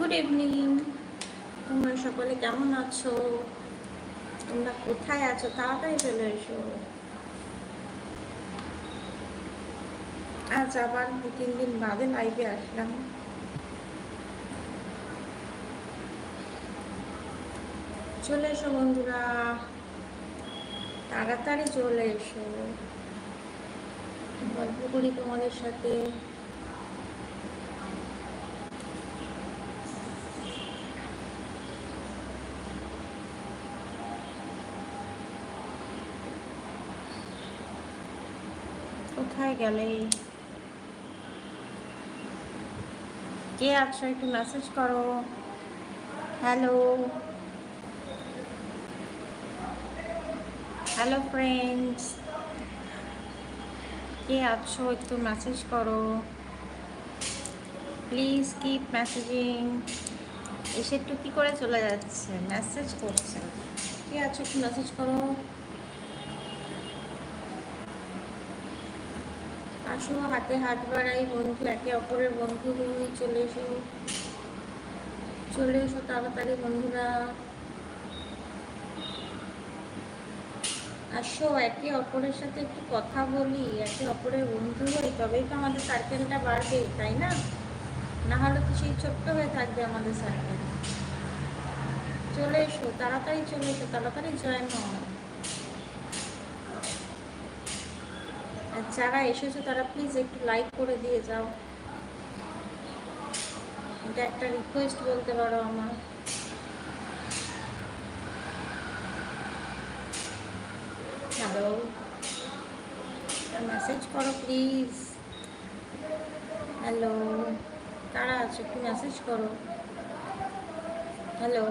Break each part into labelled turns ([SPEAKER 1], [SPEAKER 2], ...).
[SPEAKER 1] Good evening তোমরা সকলে কেমন আছো? তোমরা কোথায় আছো? তাড়াতাড়ি চলে এসো। আজ আবার দু, তিন দিন বাদে লাইভে আসলাম। চলে এসো বন্ধুরা। তাড়াতাড়ি চলে এসো। গল্প করি তোমাদের সাথে। কোথায় গেলে? কে আছো একটু মেসেজ করো? হ্যালো হ্যালো ফ্রেন্ডস কে আছো একটু মেসেজ করো? প্লিজ কিপ মেসেজিং এসে একটু কী করে চলে যাচ্ছে? মেসেজ করছে। কে আছো একটু মেসেজ করো? আসো হাতে হাত বাড়াই, বন্ধু, একে অপরের বন্ধু হই চলে এসো। চলে এসো তাড়াতাড়ি, বন্ধুরা। আসো, একে অপরের সাথে একটু কথা বলি, একে অপরের বন্ধু হই, তবেই তো আমাদের সার্কেলটা বাড়বে, তাই না? না হলে তো সেই ছোট্ট হয়ে থাকবে আমাদের সার্কেল চলে এসো, তাড়াতাড়ি চলে এসো, তাড়াতাড়ি জয়েন হও আর যারা এসেছ তারা প্লিজ একটু লাইক করে দিয়ে যাও। এটা একটা রিকোয়েস্ট বলতে পারো আমার। হ্যালো মেসেজ করো প্লিজ হ্যালো কারা আছে? একটু মেসেজ করো। হ্যালো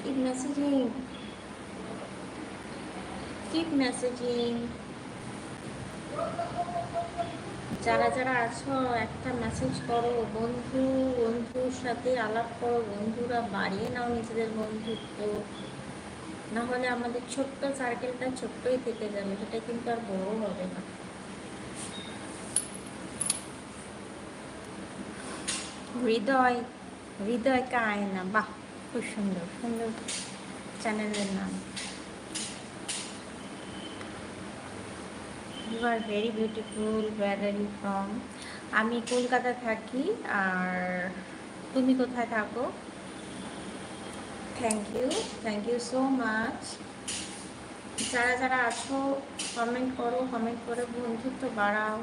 [SPEAKER 1] কি মেসেজিং কিপ মেসেজিং যারা যারা আছো, একটা মেসেজ করো, বন্ধু, বন্ধুর সাথে আলাপ করো, বন্ধুরা বাড়িয়ে নাও নিজেদের বন্ধুত্ব। না হলে আমাদের ছোট্ট সার্কেলটা ছোট্টই থেকে যাবে, সেটা কিন্তু আর বড় হবে না। হৃদয় হৃদয় কায় না বাহ, খুব সুন্দর সুন্দর চ্যানেলের নাম। You are very beautiful where are you from আমি কলকাতা থাকি আর তুমি কোথায় থাকো? Thank you thank you so much যারা যারা আছো কমেন্ট করো কমেন্ট করে বন্ধুত্ব বাড়াও।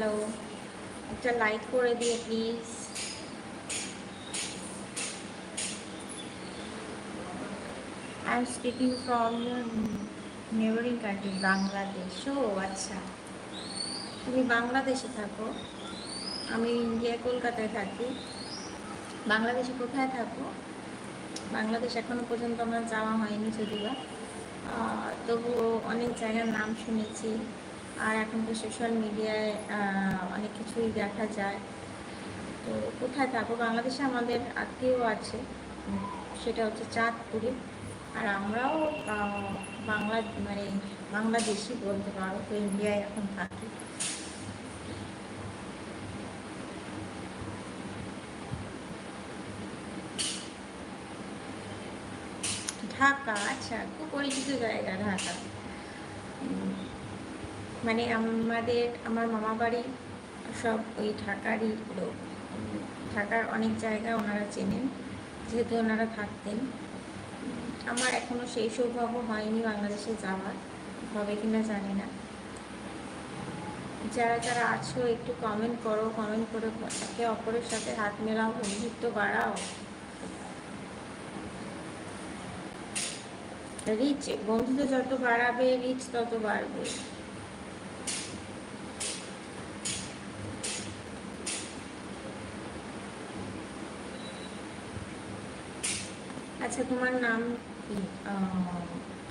[SPEAKER 1] হ্যালো একটা লাইক করে দিয়ে please I am speaking from neighbouring country Bangladesh ও আচ্ছা। তুমি বাংলাদেশে থাকো আমি ইন্ডিয়া, কলকাতায় থাকি। বাংলাদেশে কোথায় থাকো বাংলাদেশ এখনও পর্যন্ত আমার যাওয়া হয়নি যদিও। তবুও অনেক জায়গার নাম শুনেছি। আর এখন তো সোশ্যাল মিডিয়ায় অনেক কিছুই দেখা যায়। তো কোথায় থাকো বাংলাদেশে আমাদের আত্মীয় আছে, সেটা হচ্ছে চাঁদপুরে। আর আমরাও বাংলা মানে বাংলাদেশি বলতে পারো, তো ইন্ডিয়ায় এখন থাকি। ঢাকা আচ্ছা খুব পরিচিত জায়গা ঢাকা। মানে আমাদের, আমার মামা বাড়ি সব ওই ঢাকারই লোক। ঢাকার অনেক জায়গা ওনারা চেনেন, যেহেতু ওনারা থাকতেন। আমার এখনও সেই সৌভাগ্য হয়নি বাংলাদেশে যাওয়ার, হবে কিনা জানি না। যারা যারা আছো, একটু কমেন্ট করো কমেন্ট করে একে অপরের সাথে হাত মেলাও, বন্ধুত্ব বাড়াও। রিচ বন্ধুত্ব যত বাড়াবে রিচ তত বাড়বে। আচ্ছা তোমার নাম কি?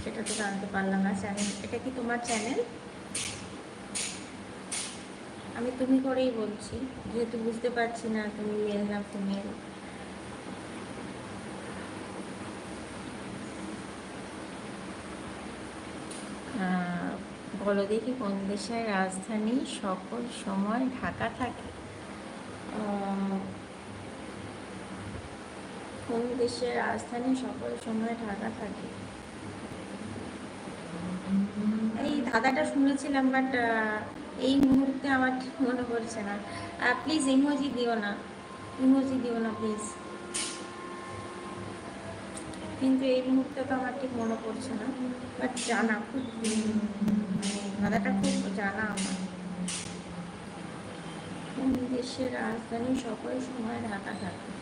[SPEAKER 1] সেটা তো জানতে পারলাম না, চ্যানেল, এটা কি তোমার চ্যানেল? আমি তুমি করেই বলছি, যেহেতু বুঝতে পারছি না তুমি মেল না ফিমেল। বলো দেখি কোন দেশের রাজধানী সকল সময় ঢাকা থাকে? কোন দেশের রাজধানী সকল সময় ঢাকা থাকে। এই ধাঁধাটা শুনেছিলাম বাট এই মুহূর্তে আমার ঠিক মনে পড়ছে না। প্লিজ ইমোজি দিও না। ইমোজি দিও না প্লিজ কিন্তু এই মুহূর্তে তো আমার ঠিক মনে পড়ছে না বাট জানা খুব ধাঁধাটা খুব জানা আমার। কোন দেশের রাজধানী সকল সময় ঢাকা থাকে।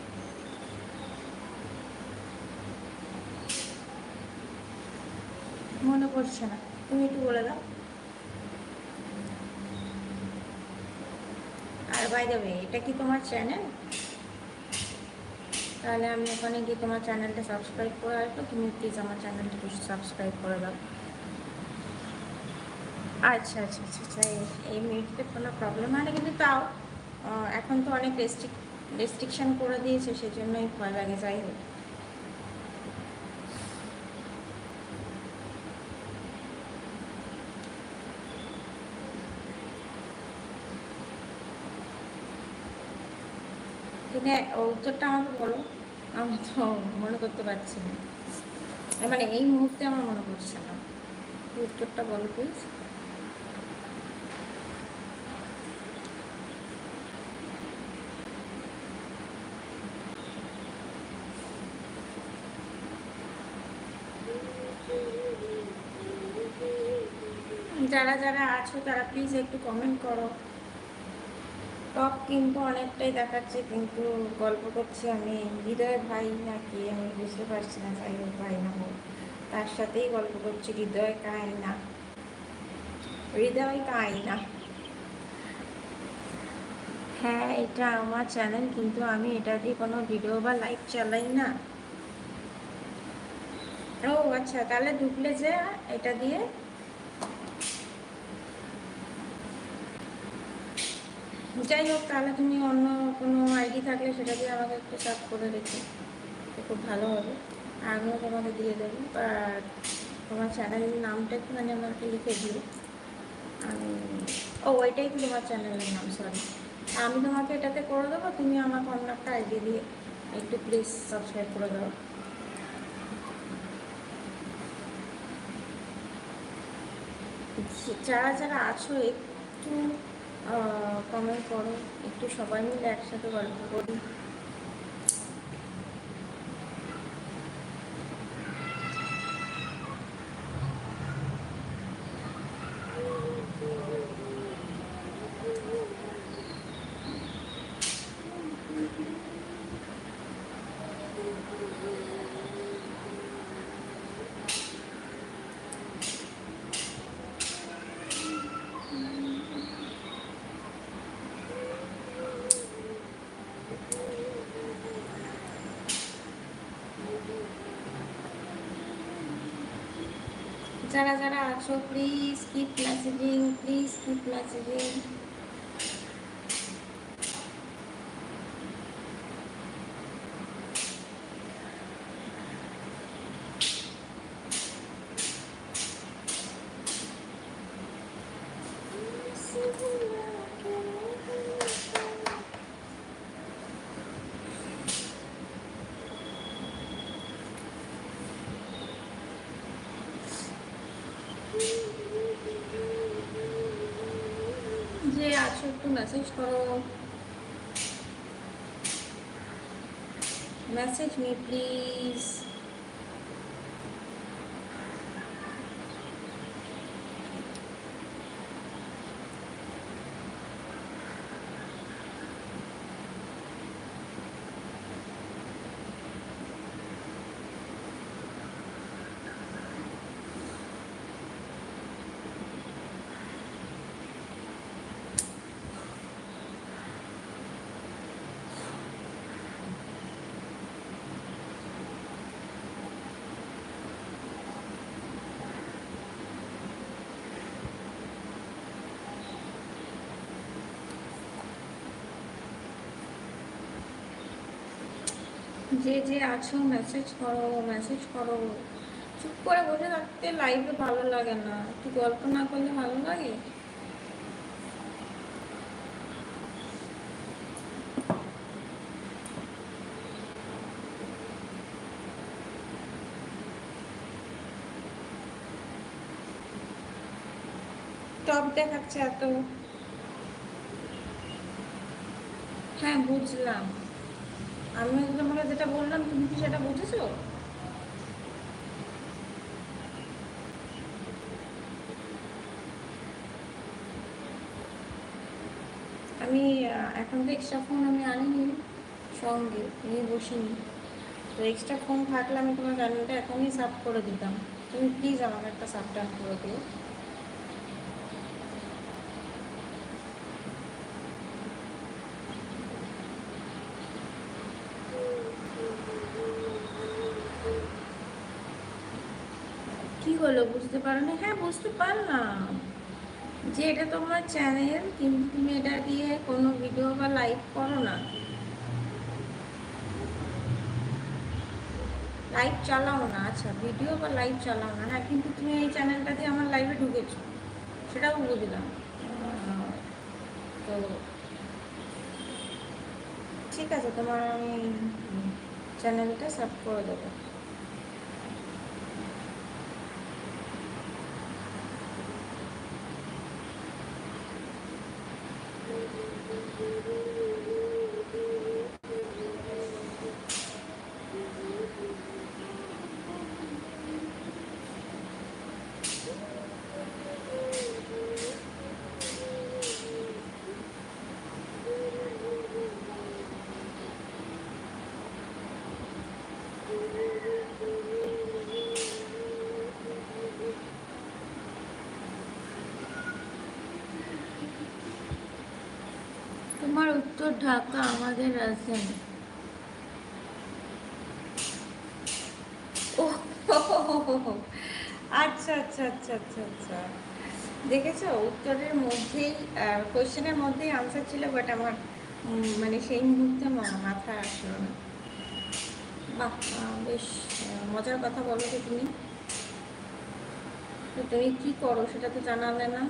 [SPEAKER 1] মনে পড়ছে না। তুমি একটু বলে দাও। আর বাই দেবে এটা কি তোমার চ্যানেল তাহলে আমি ওখানে গিয়ে তোমার চ্যানেলটা সাবস্ক্রাইব করে আসব তুমি প্লিজ আমার চ্যানেলটা একটু সাবস্ক্রাইব করে দাও। আচ্ছা আচ্ছা আচ্ছা আচ্ছা এই- মিনিটে কোনো প্রবলেম হয় না কিন্তু তাও এখন তো অনেক রেস্ট্রিক রেস্ট্রিকশন করে দিয়েছে, সেজন্যই ভয় লাগে, যাই হোক। কিন্তু উত্তরটা আমাকে বলো। আমি তো মনে করতে পারছি না। মানে এই মুহূর্তে আমার মনে পড়ছে না। উত্তরটা বলো প্লিজ যারা যারা আছো, তারা প্লিজ একটু কমেন্ট করো। টপ কিন্তু অনেকটাই দেখাচ্ছে, কিন্তু গল্প করছি আমি, হৃদয় ভাই নাকি? আমি বুঝতে পারছি না, যাই হোক, ভাই না হোক। তার সাথেই গল্প করছি, হৃদয় কায় না। হৃদয় কায় না। হ্যাঁ এটা আমার চ্যানেল, কিন্তু আমি এটা দিয়ে কোনো ভিডিও বা লাইভ চালাই না। ও আচ্ছা তাহলে ঢুকলে যে এটা দিয়ে যাই হোক, তাহলে তুমি অন্য কোনো আইডি থাকলে সেটা দিয়ে আমাকে একটু সার্চ করে রেখো। খুব ভালো হবে। আমিও তোমাকে দিয়ে দেবো। আর তোমার চ্যানেলের নামটা একটুখানি আমাকে লিখে দিও। আমি ও, ওইটাই তো তোমার চ্যানেলের নাম সরি আমি তোমাকে এটাতে করে দেবো, তুমি আমাকে অন্য একটা আইডি দিয়ে একটু প্লিজ সাবস্ক্রাইব করে দাও। যারা যারা আছো, একটু কমেন্ট করো। একটু সবাই মিলে একসাথে গল্প করি। যারা যারা আছো please keep messaging please keep messaging যে আছো একটু মেসেজ করো মেসেজ মি প্লিজ যে যে আছো মেসেজ করো মেসেজ করো। চুপ করে বসে থাকতে লাইফে ভালো লাগে না। একটু গল্প না করলে ভালো লাগে? টপ দেখাচ্ছে এত। হ্যাঁ বুঝলাম। আমি তোমাকে যেটা বললাম, তুমি কি সেটা বুঝেছ? আমি এখন তো এক্সট্রা ফোন আমি আনিনি, সঙ্গে, নিয়ে বসিনি। তো এক্সট্রা ফোন থাকলে আমি তোমার চ্যানেলটা এখনই সাব করে দিতাম। তুমি প্লিজ আমাকে একটা সাবটান করে দিও কি হলো, বুঝতে পারো না? হ্যাঁ বুঝতে পারলাম। যে এটা তোমার চ্যানেল কিন্তু তুমি এটা দিয়ে কোনো ভিডিও বা লাইভ করো না। লাইভ চালাও না আচ্ছা ভিডিও বা লাইভ চালাও না হ্যাঁ কিন্তু তুমি এই চ্যানেলটা দিয়ে আমার লাইভে ঢুকেছো। সেটাও বুঝলাম তো ঠিক আছে, তোমার আমি চ্যানেলটা সাব করে দেবো তোমার উত্তর ঢাকা আমাদের রাজধানী। আচ্ছা আচ্ছা আচ্ছা আচ্ছা আচ্ছা। দেখেছ, উত্তরের মধ্যেই কোয়েশ্চেনের মধ্যেই আনসার ছিল বাট আমার মানে সেই মুহূর্তে মা- মাথায় আসলো না। বাহ, বেশ মজার কথা বলো তো তুমি। তুমি কি করো সেটা তো জানালে না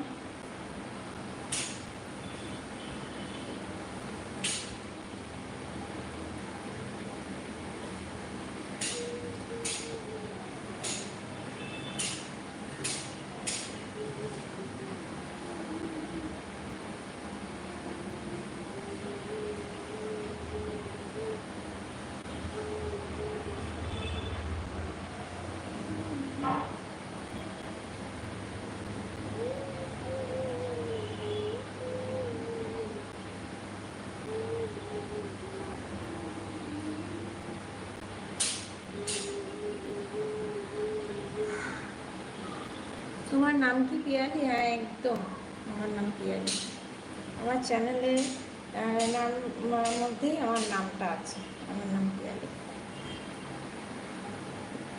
[SPEAKER 1] তোমার নাম কি পিয়ালি? হ্যাঁ একদম। আমার নাম পিয়ালি। আমার চ্যানেলে নাম মধ্যেই আমার নামটা আছে। আমার নাম পিয়ালি।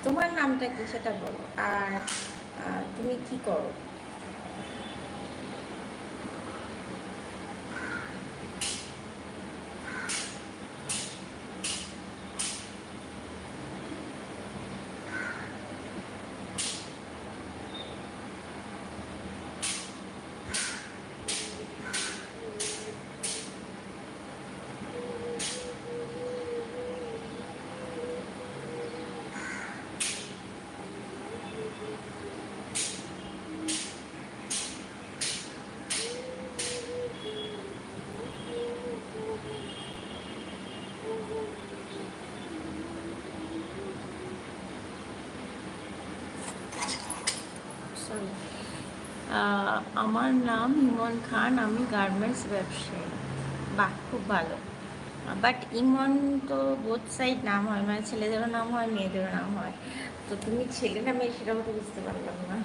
[SPEAKER 1] তোমার নামটা কি সেটা বলো। আর তুমি কি করো? আমার নাম ইমন খান, আমি গার্মেন্টস ব্যবসায়ী। বাহ, খুব ভালো। বাট ইমন তো বোথ সাইড নাম হয় মানে ছেলেদেরও নাম হয়, মেয়েদেরও নাম হয়। তো তুমি ছেলে না মেয়ে তো বুঝতে পারলাম না।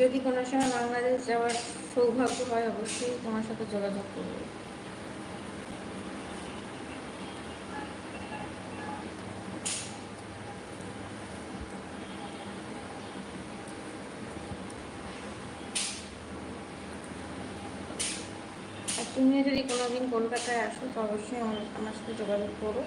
[SPEAKER 1] যদি কোনো সময় বাংলাদেশ যাওয়ার সৌভাগ্য হয়, অবশ্যই তোমার সাথে যোগাযোগ করব। যদি কোনোদিন কলকাতায় আসো, তো অবশ্যই আমার আমার সাথে যোগাযোগ করো।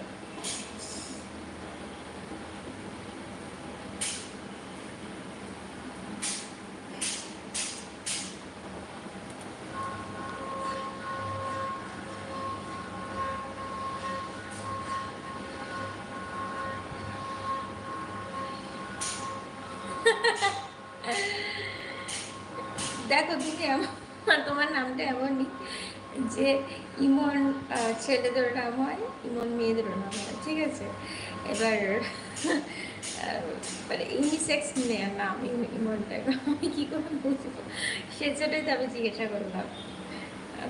[SPEAKER 1] দেখো তুমি আমার, তোমার নামটা এমনই। যে ইমন আহ, ছেলেদেরও নাম হয় ইমন মেয়েদেরও নাম হয় ঠিক আছে? এবার মানে ইউনিসেক্স নাম ইম- ইমনটা আমি কী করে বুঝব? সে সেজন্যই তো আমি জিজ্ঞাসা করলাম।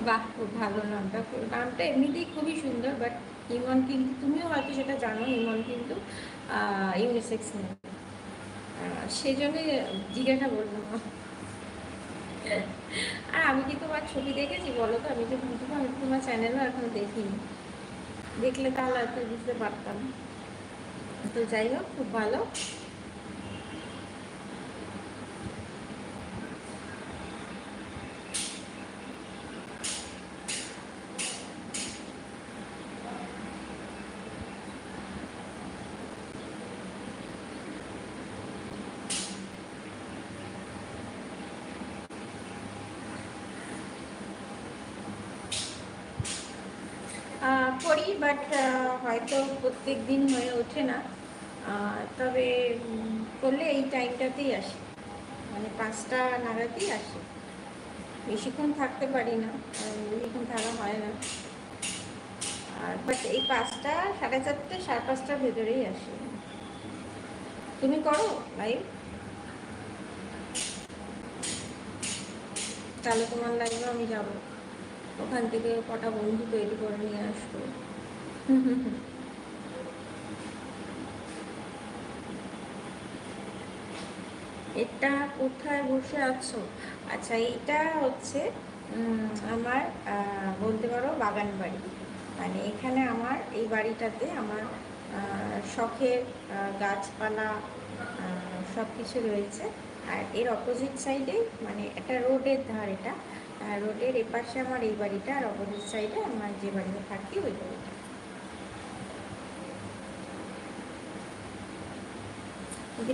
[SPEAKER 1] বাহ খুব ভালো নামটা নামটা এমনিতেই খুবই সুন্দর বাট ইমন কিন্তু তুমিও হয়তো সেটা জানো ইমন কিন্তু ইউনিসেক্স নেম সেই জন্যই জিজ্ঞাসা করলাম। আর আমি কি তোমার ছবি দেখেছি বলো তো? আমি যে বুঝব আমি তোমার চ্যানেলও এখন দেখিনি। দেখলে তাহলে হয়তো বুঝতে পারতাম। তো যাই হোক, খুব ভালো। করি বাট হয়তো প্রত্যেক দিন হয়ে ওঠে না। তবে করলে এই টাইমটাতেই আসে। মানে পাঁচটা নাগাদই আসে। বেশিক্ষণ থাকতে পারি না বেশিক্ষণ থাকা হয় না। আর বাট এই পাঁচটা, সাড়ে চারটে, সাড়ে পাঁচটার ভেতরেই আসে। তুমি করো লাইভ তাহলে তোমার লাইভে আমি যাব। ওখান থেকে কটা বন্ধু তৈরি করে নিয়ে আসব এটা কোথায় বসে আছো? আচ্ছা এইটা হচ্ছে আমার বলতে পারো বাগান বাড়ি। মানে এখানে আমার এই বাড়িটাতে আমার শখের গাছপালা সব কিছু রয়েছে। আর এর অপোজিট সাইডে মানে একটা রোডের ধার এটা। রোডের এপাশে আমার এই বাড়িটা আর অপোজিট সাইডে আমার যে বাড়িতে থাকি, ওই বাড়িটা।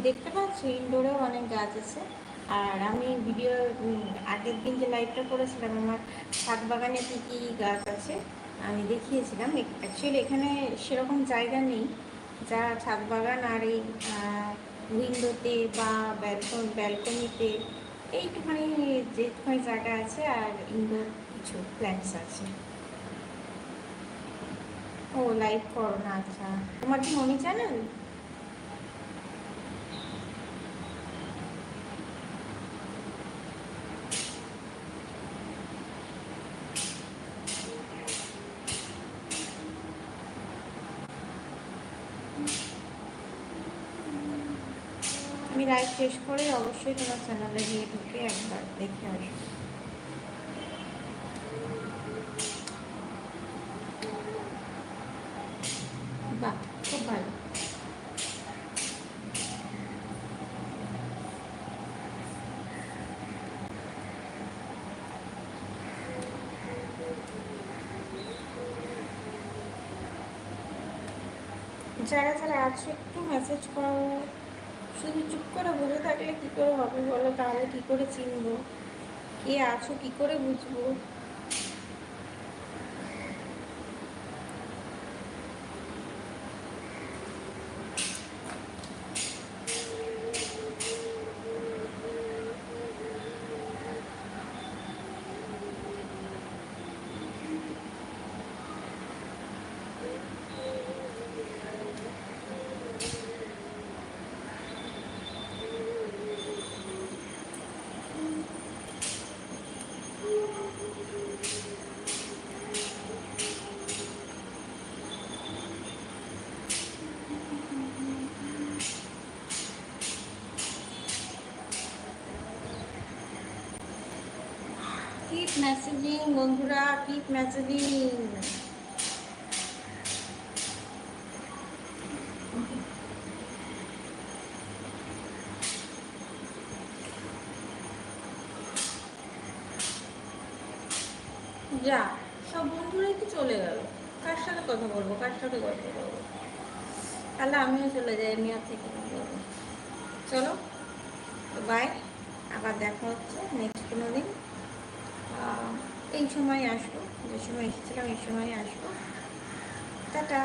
[SPEAKER 1] দেখতে পাচ্ছি ইনডোরেও অনেক গাছ আছে। আর আমি ভিডিও আগের দিন যে লাইভটা করেছিলাম, আমার শাক বাগানে কী কী গাছ আছে, আমি দেখিয়েছিলাম। অ্যাকচুয়ালি এখানে সেরকম জায়গা নেই, যা ছাদ বাগান আর এই উইন্ডোতে বা ব্যালকন ব্যালকনিতে এইটুখানি যেটুখানি জায়গা আছে আর ইনডোর কিছু প্ল্যান্টস আছে। ও লাইভ করো না আচ্ছা। তোমার কি মনি চ্যানেল আমি লাইভ শেষ করে অবশ্যই তোমার চ্যানেলে গিয়ে ঢুকে একবার দেখে আসব। খুব ভালো। যারা যারা আছে একটু মেসেজ করো। শুধু চুপ করে বসে থাকলে কি করে হবে বলো? তাহলে কি করে চিনবো? কে আছো? কি করে বুঝব? মেসেজিং বন্ধুরা কিপ মেসেজিং যা, সব বন্ধুরাই তো চলে গেল। কার সাথে কথা বলব? কার সাথে গল্প করব তাহলে আমিও চলে যাই, আমি আর থেকে চলো বাই আবার দেখা হচ্ছে নেক্সট কোনো দিন। এই সময় আসব যে সময় এসেছিলাম এই সময় আসব। টাটা!